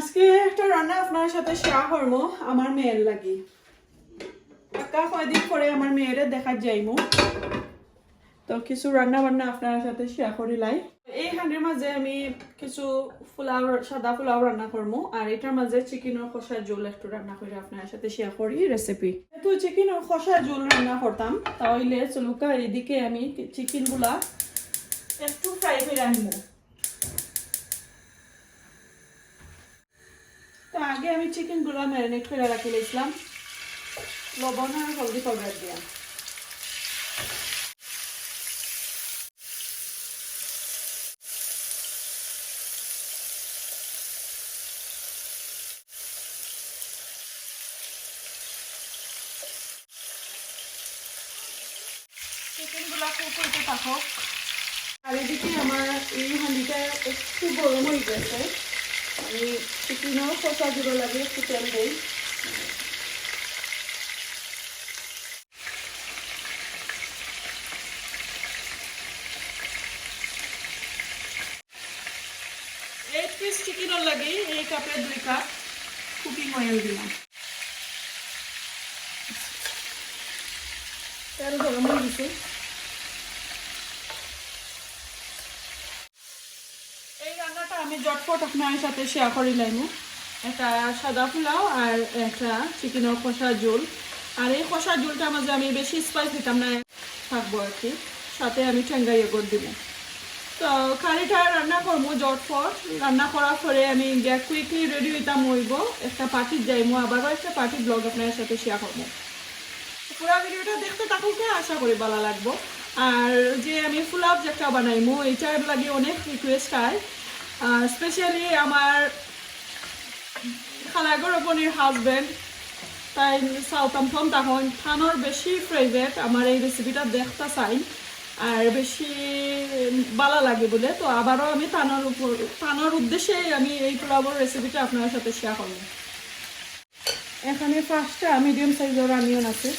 আজকে একটা রান্না আপনার সাথে শেয়ার করব, আমার মেয়ের লাগি। একা কয়দিন পরে আমার মেয়েরে দেখা যাইমু। তো কিছু রান্না বান্না আপনার সাথে শেয়ার করিলাই এই হাঁড়ির মাঝে আমি কিছু ফুলাও সাদা ফুলাও রান্না করব, আর এটার মাঝে চিকেনের কষা জোল একটু রান্না করে আপনার সাথে শেয়ার করি রেসিপি তো চিকেনের কষা জোল রান্না করতাম, তাহলে চলুকা এদিকে আমি চিকেনগুলা একটু ফ্রাই করে আনব। তো আগে আমি চিকেনগুলো ম্যারিনেট করে রাখি রেখেছিলাম লবণ আর হলদি পাউডার দিয়া। আমার এই হাঁড়িটা একটু গরম হয়ে গেছে। আমি চিকেনও কষা গুঁড়ো লাগে একটু তেল দিই এইট পিস চিকেনের লাগে এই কাপে দুই কাপ কুকিং অয়েল দিলাম। তেল গরম হয়ে গেছে এই রান্নাটা আমি জটপট আপনার সাথে শেয়ার করে লাইমু একটা সাদা পোলাও আর একটা চিকেনের কষা ঝোল। আর এই কষা ঝোলটা মাঝে আমি বেশি স্পাইস দিতাম না, থাকব আর কি। সাথে আমি ঠেঙ্গা ইয়ে দিব। তো কারিটা রান্না করব জটপট রান্না করার পরে আমি গ্যাস কুইকলি রেডি হইতাম হইব। একটা পার্টির যাইমু আবারও একটা পার্টি ব্লগ আপনার সাথে শেয়ার করব। পুরো ভিডিওটা দেখতে থাকুকে আশা করি ভালো লাগবো। আর যে আমি ফুলাপ যেটা বানাইমু, এটার লাগে অনেক রিকোয়েস্ট হয় স্পেশালি আমার খালাগর বোনের হাজবেন্ড তাই সাউথাম্পটন তখন থানোর বেশি ফেভারেট আমার এই রেসিপিটা দেখতে চাই, আর বেশি ভালো লাগে বলে। তো আবারও আমি থানোর উপর থানোর উদ্দেশ্যে আমি এই পোলাওর রেসিপিটা আপনার সাথে শেয়ার করব। এখানে পাঁচটা মিডিয়াম সাইজের অনিয়ন আছে।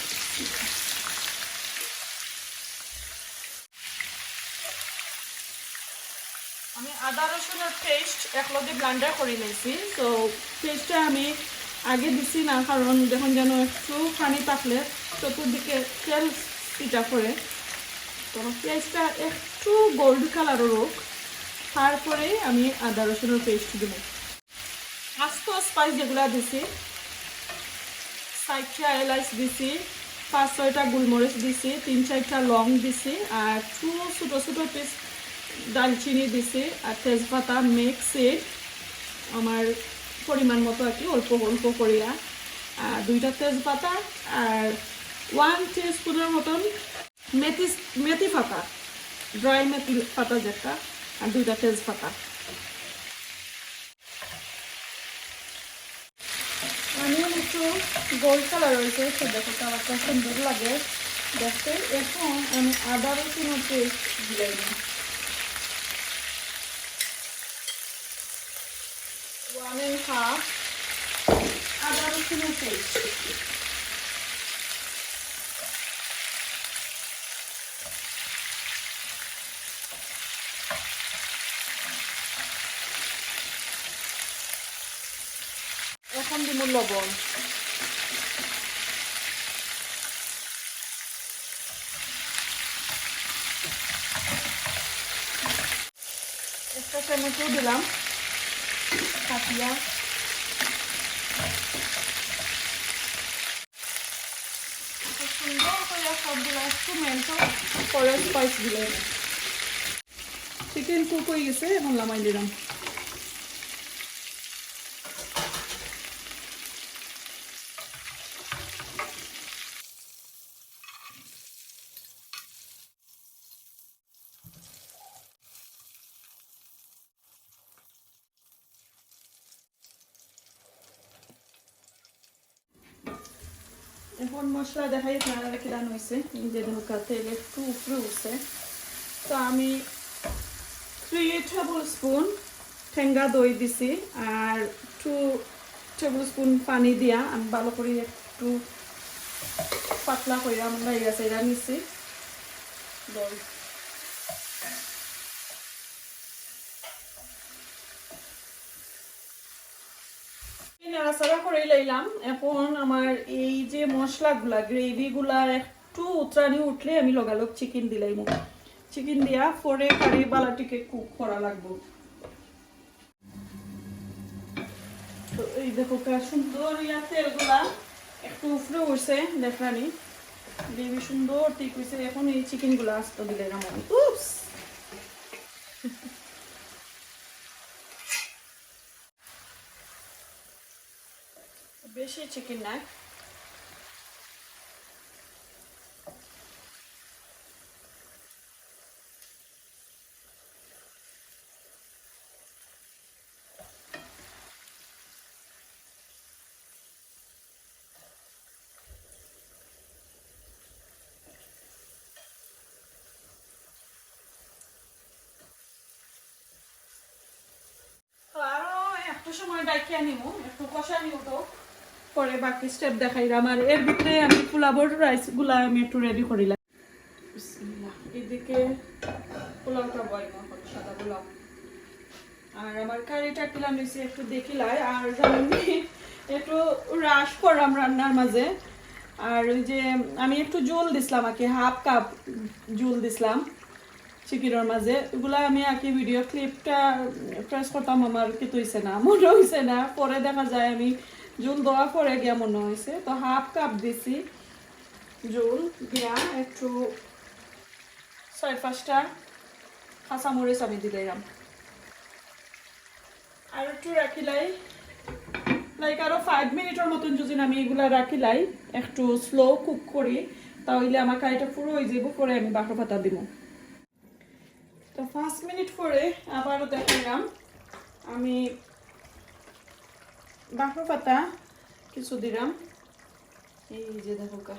আমি আদা রসুনের পেস্ট একলগে ব্লান্ডার করে নিয়েছি তো পেস্টটা আমি আগে দিছি না কারণ দেখুন যেন একটু পানি থাকলে চতুর্দিকে তেল পিঠা করে তো পেঁয়াজটা একটু গোল্ড কালারও হোক তারপরে আমি আদা রসুনের পেস্ট দেবো আস্ত স্পাইস যেগুলো দিছি চারটা এলাচ দিছি, পাঁচ ছয়টা গোলমরিচ দিছি, তিন চারটা লং দিছি আর টু ছোটো ছোটো পিস দালচিনি দিছি আর তেজপাতা মিক্সিড আমার পরিমাণ মতো আর কি, অল্প অল্প করিয়া। আর দুইটা তেজপাতা আর ওয়ান স্পুনের মতন মেথি মেথি পাতা ড্রাই মেথি পাতা যেটা, আর দুইটা তেজপাতা। অনিয়ন একটু গোল্ড কালার হয়েছে সে দেখো কালারটা সুন্দর লাগে। দেখতে, এখন আমি আদা রসুনের পেস্ট দিয়ে অ্যান্ড হাফ। আদা রসুনের পেস্ট এখন দিব লবণ। একটা টমেটো দিলাম। কাটিয়া সুন্দর করে সবগুলো একটু মেল্ট পরে স্পাইস দিলে চিকেন কুক হয়ে গেছে এখন লামাই দিলাম এখন মশলা দেখাই আপনারা কিরান হয়েছে নিজে ঢোকা তেল একটু উপরে উঠছে তো আমি থ্রি টেবিল স্পুন ঠেঙ্গা দই দিছি আর টু টেবিল স্পুন পানি দিয়া আমি ভালো করে একটু পাতলা করে আমরা এই আছে নিছি দই নাড়াচাড়া করে লাইলাম। এখন আমার এই যে মশলাগুলা, গ্রেভিগুলা একটু উতরানি উঠলে আমি লগালগ চিকেন দিলাইম চিকেন দিয়া পরে কারি বালাটিকে কুক করা লাগবো। এই দেখো সুন্দর ইয়া তেলগুলা একটু উফরে উঠছে দেখানি গ্রেভি সুন্দর ঠিক হয়েছে এখন এই চিকেনগুলা আস্ত দিলাম আমি। উপস বেশি চিকেন না। সময় ডাকিয়ে নিব একটু কষা নিব তো। পরে বাকি স্টেপ এর ভিতরে আমি পোলাবর আমি একটু রেডি করিলাম। রান্নার মাঝে। আর ওই যে আমি একটু জল দিছিলাম আর কি হাফ কাপ চিকেনের মাঝে। আমি আর কি ভিডিও ক্লিপটা প্রেস করতাম, আমার হয়েছে না মনে হয়েছে না। পরে দেখা যায় আমি জুল দেওয়া পরে গিয়া মনে হয়েছে। তো হাফ কাপ দিছি জুল দিয়া একটু ছয় পাঁচটা কাঁচামরিচ আমি দিলাম আর একটু রাখিলাই লাইক আরও ফাইভ মিনিটের মতন যদি আমি এগুলা রাখিলাই, একটু স্লো কুক করি, তাহলে আমার কারিটা পুরো হয়ে যাব পরে আমি বাঁকা ভাতা দিব। তো পাঁচ মিনিট পরে আবারও দেখালাম আমি বাঁকা পাতা কিছু দিলাম। এই যে দেখো কা।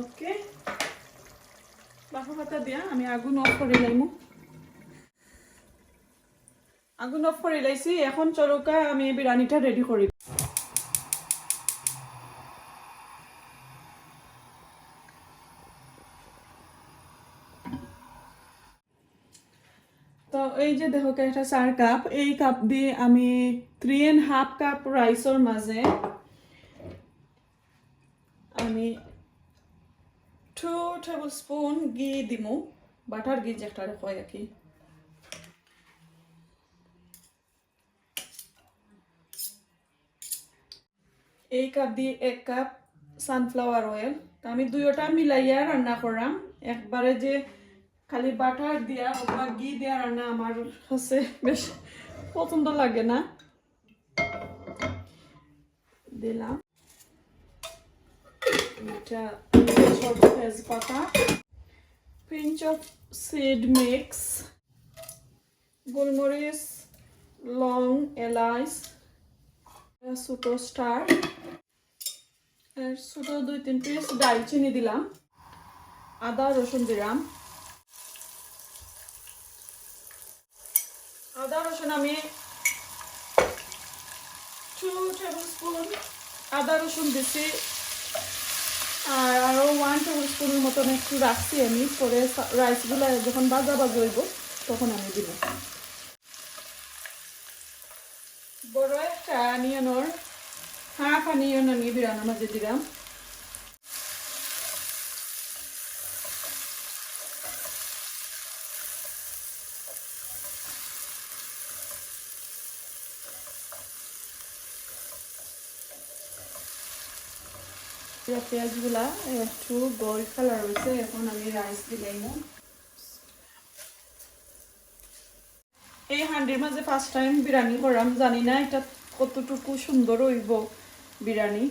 ওকে। বাঁকা পাতা দিয়া আমি আগুন অফ করে লাইমু। আগুন অফ করে লাইছি। এখন চরকা আমি বিরিয়ানিটা রেডি করি তো এই যে দেখো একটা চার কাপ, এই কাপ দিয়ে আমি থ্রি এন্ড হাফ কাপ রাইসর মাঝে আমি টু টেবিল স্পুন ঘি দিমু। বাটার ঘি যেটা হয় আর কি এই কাপ দিয়ে এক কাপ সানফ্লাওয়ার অয়েল আমি দুইটা মিলাইয়া রান্না করাম একবারে যে খালি বাটার দিয়া অথবা ঘি দিয়া রান্না আমার কাছে বেশ পছন্দ লাগে না। দিলাম। এটা গোলমরিচ, লং এলাইচ ছোটো স্টার। ছোটো দুই তিন পিস ডালচিনি দিলাম। আদা, রসুন দিলাম। আদা রসুন আমি টু টেবিল স্পুন আদা রসুন দিছি। আর আরও ওয়ান টেবিল স্পুনের মতন একটু রাখছি আমি, পরে রাইসগুলো যখন বাজা বাজা হইব, তখন আমি দিব। বড় একটা অনিয়নের হাফ অনিয়ন আমি বিরানোর মাঝে দিলাম। পেঁয়াজগুলা একটু এখন আমি রাইস দিলাম এই হান্ডির মাঝে ফার্স্ট টাইম বিরিয়ানি করলাম জানি না এটা কতটুকু সুন্দর হইব বিরিয়ানি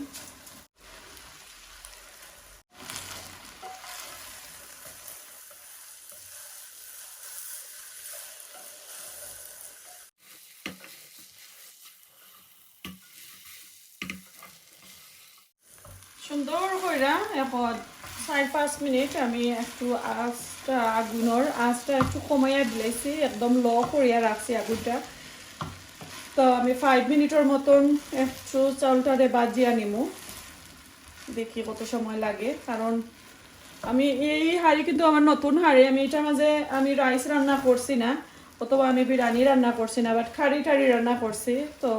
সুন্দর কইরা এখন চার পাঁচ মিনিট আমি একটু আঁচটা আগুনের আঁচটা একটু কমাইয়া দিলাইছি, একদম ল করিয়া রাখছি আগুনটা। তো আমি ফাইভ মিনিটের মতন একটু চাউলটারে বাজিয়া নিমু দেখি কত সময় লাগে কারণ আমি এই হাঁড়ি কিন্তু আমার নতুন হাঁড়ি আমি এটার মাঝে আমি রাইস রান্না করছি না, অথবা আমি বিরিয়ানি রান্না করছি না বাট খাড়ি টাড়ি রান্না করছি তো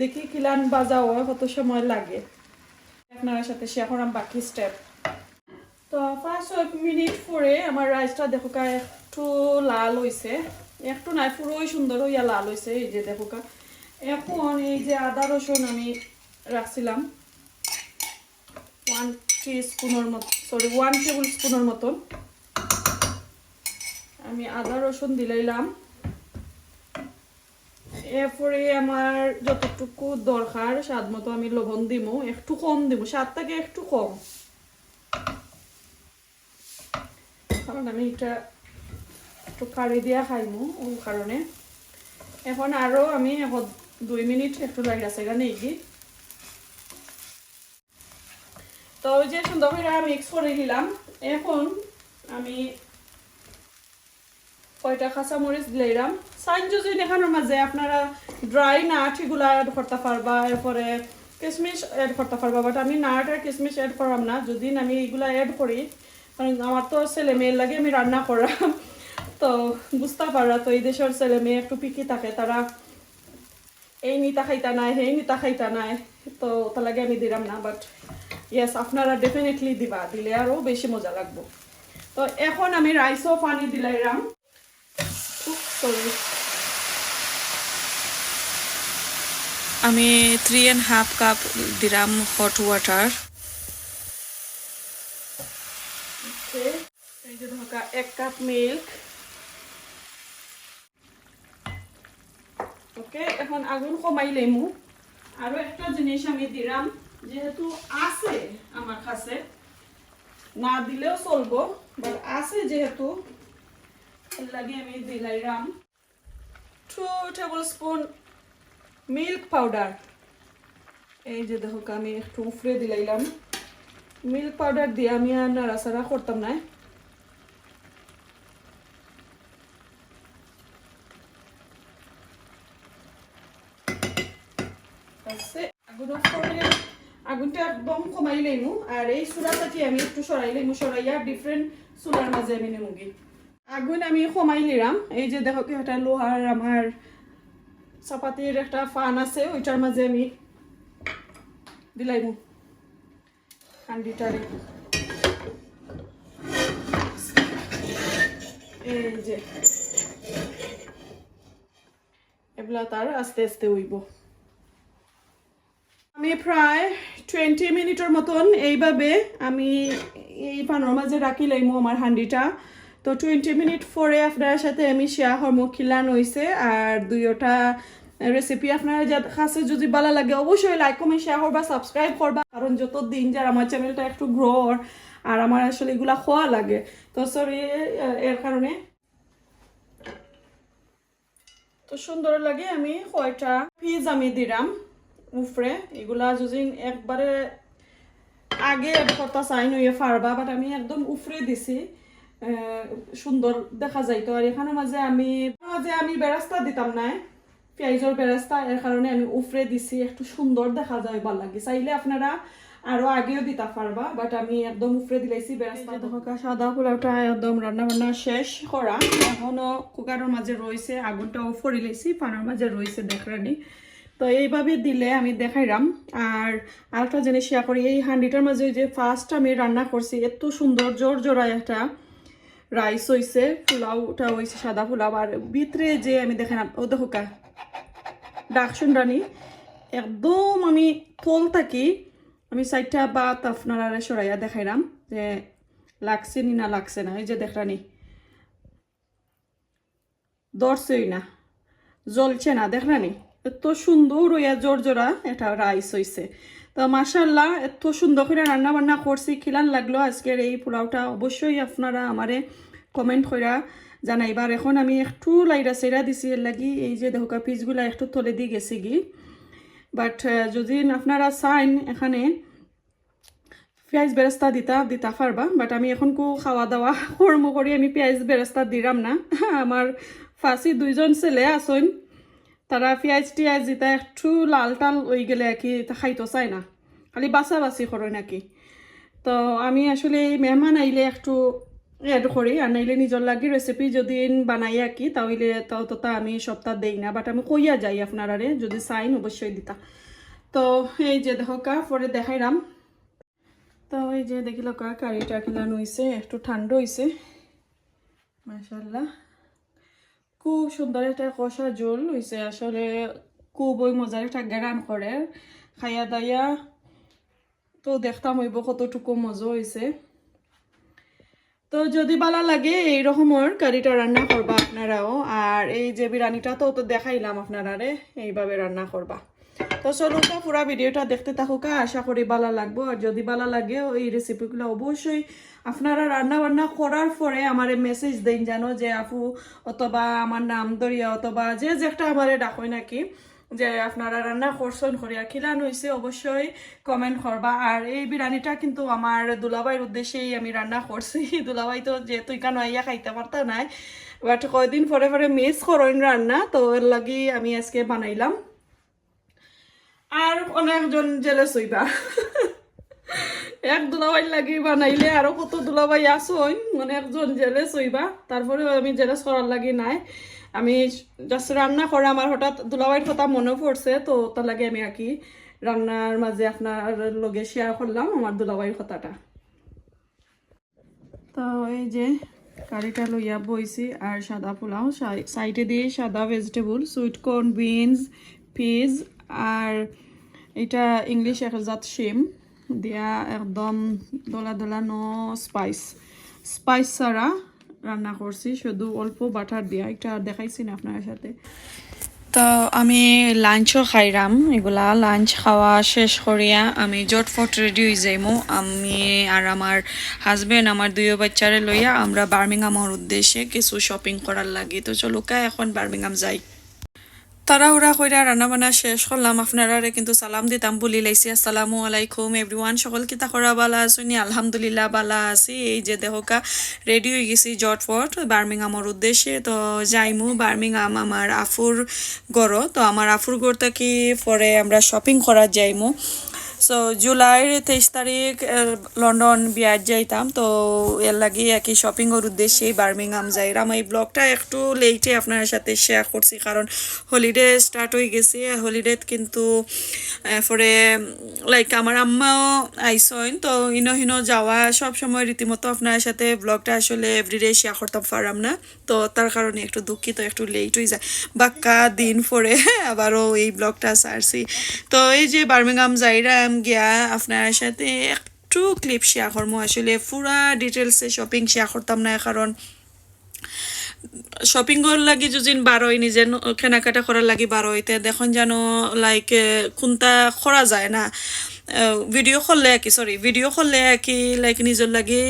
দেখি কিলান বাজাও কত সময় লাগে। আপনার সাথে শেয়ার করাম বাকি স্টেপ তো ফার্স্ট এক মিনিট পরে আমার রাইসটা দেখো কা একটু লাল হয়েছে একটু নাই, পুরোই সুন্দর হইয়া লাল হয়েছে এই যে দেখো কা এখন এই যে আদা রসুন আমি রাখছিলাম। ওয়ান টি স্পুনের মতো সরি ওয়ান টেবিল স্পুনের মতন। আমি আদা রসুন দিলাইলাম। এরপরে আমার যতটুকু দরকার, স্বাদ মতো আমি লবণ দিমু, একটু কম দিব স্বাদটাকে একটু কম? কারণ আমি এটা একটু কারি দিয়া খাইমু, ওই কারণে। এখন আরও আমি এখন দুই মিনিট একটু লাইরা সাইরা নেই কি? তো ওই যে সুন্দর করে মিক্স করে দিলাম এখন আমি কয়টা কাঁচামরিচ দিলাম। সাইন যদি দেখানোর মাঝে আপনারা ড্রাই নাট এগুলা অ্যাড করতে পারবা, এরপরে কিশমিশ অ্যাড করতে পারবা বাট আমি নাট আর কিশমিশ অ্যাড করাম না। যদি আমি এগুলা অ্যাড করি, কারণ আমার তো ছেলে মেয়ের লাগে আমি রান্না করাম। তো বুঝতে পারা তো এই দেশের ছেলে মেয়ে একটু পিকি থাকে, তারা এই নিতা খাইতা নাই, সেই নিতা খাইতা নাই, তো ওটা লাগে আমি দিলাম না। বাট ইয়েস আপনারা ডেফিনেটলি দিবা, দিলে আরও বেশি মজা লাগবো। তো এখন আমি রাইসও পানি দিলাইরাম সরি আমি থ্রি অ্যান্ড হাফ কাপ দিলাম হট ওয়াটার এক কাপ মিল্ক ওকে এখন আগুন কমাই লেমু। আরও একটা জিনিস আমি দিলাম যেহেতু আছে আমার কাছে। না দিলেও চলবো বাট আছে যেহেতু। লাগে two tablespoon milk powder এই যে দেখো আমি একটু উফরে দিলাইলাম। মিল্ক পাউডার দিয়ে আমি আর নাড়াচাড়া করতাম না। আগুনটা একদম কমাই লইমু আর এই চুলাটাকে আমি একটু সরাই লইমু সরাইয়া ডিফারেন্ট চুলার মাঝে আমি নেমুগি আগুন আমি কমাই লিলাম এই যে দেখো একটা লোহার আমার চাপাতির একটা ফান আছে, ওইটার মাঝে আমি দিলাইমু। হান্ডিটারে এই যে এগুলা তার আস্তে আস্তে উইব। আমি প্রায় টোয়েন্টি মিনিটের মতন এইভাবে আমি এই পানোর মাঝে রাখি লাইমু আমার হান্ডিটা। তো টোয়েন্টি মিনিট পরে আপনার সাথে আমি শেয়ার হরমো খিলান হয়েছে আর দুইটা রেসিপি আপনার যা কাছে যদি ভালো লাগে অবশ্যই লাইক কমেন্ট শেয়ার করবা সাবস্ক্রাইব করবা। কারণ যত দিন যার আমার চ্যানেলটা একটু গ্রো আর আমার আসলে এগুলা খোয়া লাগে। তো সরি এর কারণে। তো সুন্দর লাগে আমি কয়টা পিস আমি দিলাম উফরে এগুলা যদি একবারে আগে কথা চাই নইয়ে ফারবা বাট আমি একদম উফরে দিছি। সুন্দর দেখা যাইতো। আর এখানে মাঝে আমি মাঝে আমি বেরাস্তা দিতাম না। পেঁয়াজের বেরাস্তা, এর কারণে আমি উফরে দিছি, একটু সুন্দর দেখা যায় ভালো লাগে। চাইলে আপনারা আরও আগেও দিতে পারবা বাট আমি একদম উফরে দিলাইছি বেরাস্তা। সাদা পোলাওটা একদম রান্না বান্না শেষ করা। এখনও কুকারের মাঝে রয়েছে আগুনটা অফ করে লাইছি পানার মাঝে রয়েছে দেখরানি। তো এইভাবে দিলে আমি দেখাইলাম। আর আরেকটা জিনিস শেয়ার করি, এই হান্ডিটার মাঝে যে ফার্স্ট আমি রান্না করছি, এত সুন্দর জোর জোড়া একটা রাইস হয়েছে পোলাওটা হয়েছে সাদা পোলাও, আর ভিতরে যে আমি দেখালাম ও দেখো কা ডাক শুনরানি একদম আমি থল থাকি, আমি চারটা বাত আপনারা সরাইয়া দেখাইলাম যে লাগছে নি না লাগছে না, এই যে দেখরানি দরছেই না, জ্বলছে না দেখরানি এত সুন্দর হইয়া জোর জোড়া এটা রাইস হয়েছে তো মাসাল্লাহ এত সুন্দর করে রান্না বান্না করছি, খিলান লাগল আজকের এই পোলাওটা। অবশ্যই আপনারা আমারে কমেন্ট কইরা জানাইবার এখন আমি একটু লাইরা সেরা দিছি, এর লাগি এই যে দেখা পিসগুলা একটু তলে দিয়ে গেছি গি। বাট যদি আপনারা চাইন এখানে পেঁয়াজ বেরেস্তা দিতা দিতা পারবা। বাট আমি এখন কো খাওয়া দাওয়া কর্ম করি, আমি পেঁয়াজ বেরেস্তা দিলাম না। আমার ফাঁসি দুইজন ছেলে আসইন তারা পেঁয়াজ টিয়াজ দিতা একটু লাল টাল হয়ে গেলে আর কি তা খাইতো চায় না। খালি বাসা বাসি করে নাকি। তো আমি আসলে মেহমান আইলে একটু এড করি, আর নাইলে নিজের লাগি রেসিপি যদি বানাই আর কি, তাহলে তাও তো তা আমি সপ্তাহ দেই না। বাট আমি কইয়া যাই আপনারারে, যদি চাইন অবশ্যই দিতা। তো এই যে দেখো কা, পরে দেখাইলাম তো এই যে দেখিল কা, কারিটা খিলানো হয়েছে একটু ঠান্ডা হয়েছে মাশাল্লাহ খুব সুন্দর একটা কষা জোল হয়েছে আসলে খুবই মজার একটা গ্যারান করে। খাইয়া দাইয়া তো দেখতাম হইব কতটুকু মজা হয়েছে তো যদি ভালো লাগে এই রকমের কারিটা রান্না করবা আপনারাও। আর এই যে বিরিয়ানিটা তো তো দেখাইলাম আপনারারে, এইভাবে রান্না করবা। তো চলুকা পুরা ভিডিওটা দেখতে থাকুকা আশা করি ভালো লাগবো। আর যদি ভালো লাগে, এই রেসিপিগুলো অবশ্যই আপনারা রান্না বান্না করার পরে আমার মেসেজ দেন, জানো যে আপু, অথবা আমার নাম দরিয়া অথবা যে যেটা আমারে ডাকই নাকি, যে আপনারা রান্না করছেন করিয়া খিলান হয়েছে অবশ্যই কমেন্ট করবা আর এই বিরিয়ানিটা কিন্তু আমার দুলাভাইয়ের উদ্দেশ্যেই আমি রান্না করছি দুলাভাই তো যেহেতু ইকান আইয়া খাইতে পারতা নাই বাট কয়দিন পরে পরে মিস করেন রান্না তো এর লাগি আমি আজকে বানাইলাম আর অনেকজন জেলে সইবা এক দুলাভাই লাগি বানাইলে আরও কত দুলাভাই আসন অনেকজন জেলে সইবা তারপরে আমি জেলেস করার লাগি নাই। আমি জাস্ট রান্না করে আমার হঠাৎ দুলাভাইয়ের কথা মনে পড়ছে, তো তার লাগে আমি আর কি রান্নার মাঝে আপনার লগে শেয়ার করলাম আমার দুলাভাইয়ের কথাটা। তো এই যে কারিটা লইয়া বইছি আর সাদা পোলাও সাইডে দিয়ে সাদা vegetable sweet corn beans peas আর এটা ইংলিশ একজাত শিম। দিয়া একদম দলা দলা নো স্পাইস স্পাইস ছাড়া রান্না করছি, শুধু অল্প বাটার দিয়া। এটা দেখাইছি না আপনার সাথে। তো আমি লাঞ্চও খাইরাম। এগুলা লাঞ্চ খাওয়া শেষ করিয়া আমি জটফট রেডি হয়ে যাইমু। আমি আর আমার হাজবেন্ড আমার দুইও বাচ্চারে লইয়া আমরা বার্মিংহামের উদ্দেশ্যে কিছু শপিং করার লাগি। তো চলো কা, এখন বার্মিংহাম যাই। তাড়াহুড়া কইরা রান্না বান্না শেষ করলাম। আপনারা কিন্তু সালাম দিতাম, বলি লাইছি, আসসালামু আলাইকুম এভরিওয়ান সকল কিতা করা বালা আছুনি আলহামদুলিল্লাহ বালা আছি। এই যে দেহকা রেডি হয়ে গেছি জটফট বার্মিংহামর উদ্দেশ্যে। তো যাইমু বার্মিংহাম আমার আফুর গড় তো আমার আফুর গড় থেকে পরে আমরা শপিং করার যাইমু। সো জুলাইয়ের তেইশ তারিখ লন্ডন বিয়ার যাইতাম। তো এর লাগি একই শপিংয়ের উদ্দেশ্যে বার্মিংহাম যাইরাম। এই ব্লগটা একটু লেটে আপনার সাথে শেয়ার করছি, কারণ হলিডে স্টার্ট হয়ে গেছে। হলিডে কিন্তু এরপরে লাইক আমার আম্মাও আইসইন। তো ইনো হিনো যাওয়া সব সময় রীতিমতো আপনার সাথে ব্লগটা আসলে এভরিডে শেয়ার করতাম পারাম না। তো তার কারণে একটু দুঃখিত, একটু লেট হয়ে যায়। বাক্কা দিন পরে আবারও এই ব্লগটা সারছি। তো এই যে বার্মিংহাম যাইরাম গিয়া আপনার সাথে একটু ক্লিপ শেয়ার করব আসলে পুরা ডিটেলসে শপিং শেয়ার করতাম না, কারণ শপিং করার লাগি যদি বারোই, নিজে কেনাকাটা করার লাগি বারোইতে। দেখুন যেন লাইক কোনটা করা যায় না। ভিডিও করলে কি সরি ভিডিও করলে কি লাইক নিজের লাগি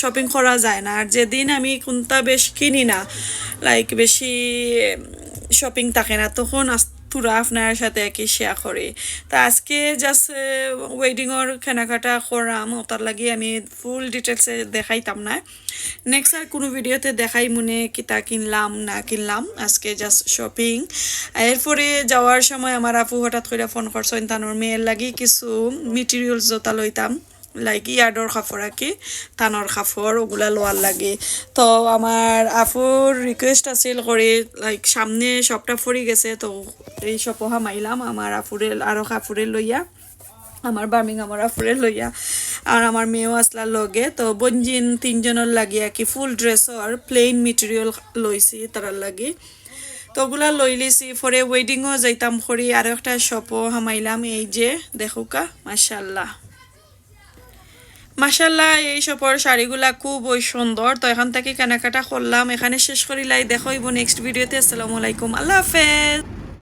শপিং করা যায় না। আর যেদিন আমি কোনটা বেশ কিনি না লাইক বেশি শপিং থাকে না, তখন আস- পুরা আপনার সাথে কি শেয়ার করি। তা আজকে জাস্ট ওয়েডিংয়ের কেনাকাটা করাম ওটার লাগি আমি ফুল ডিটেলসে দেখাইতাম না। নেক্সট আর কোনো ভিডিওতে দেখাই মনে কিতা কিনলাম, না কিনলাম, আজকে জাস্ট শপিং এরপরে যাওয়ার সময় আমার আপু হঠাৎ করে ফোন করছেন তানোর মেয়ের লাগি কিছু মেটেরিয়ালস জোতা লইতাম। লাইক ইয়ার্ডর কাপড় আঁকি কি থানৰ কাপড় ওগুলা লোয়ার লাগে। তো আমার আফুর রিকোয়েস্ট আছিল করে লাইক সামনে সবটা ফুরি গেছে, তো এই সপহা মাইলাম আমার আফুরে আরও কাপড়ে লইয়া আমার বার্মিংহামের আফুরে লইয়া আর আমার মেয়েও আসলার লগে, তো বঞ্জিন তিনজনের লাগি আর কি ফুল ড্রেসর প্লেন মেটেরিয়াল লইছি তারার লাগি। তো ওগুলা লই লিছি পরে ওয়েডিংও যাইতাম করি আর একটা শপও হামাইলাম এই যে, দেখুকা মাশাল্লাহ মাসাল্লাহ এই সপর শাড়িগুলা খুবই সুন্দর। তো এখান থেকে কেনাকাটা করলাম। এখানে শেষ করিলাই দেখো নেক্সট ভিডিওতে আসসালামু আলাইকুম। আল্লাহ হাফেজ।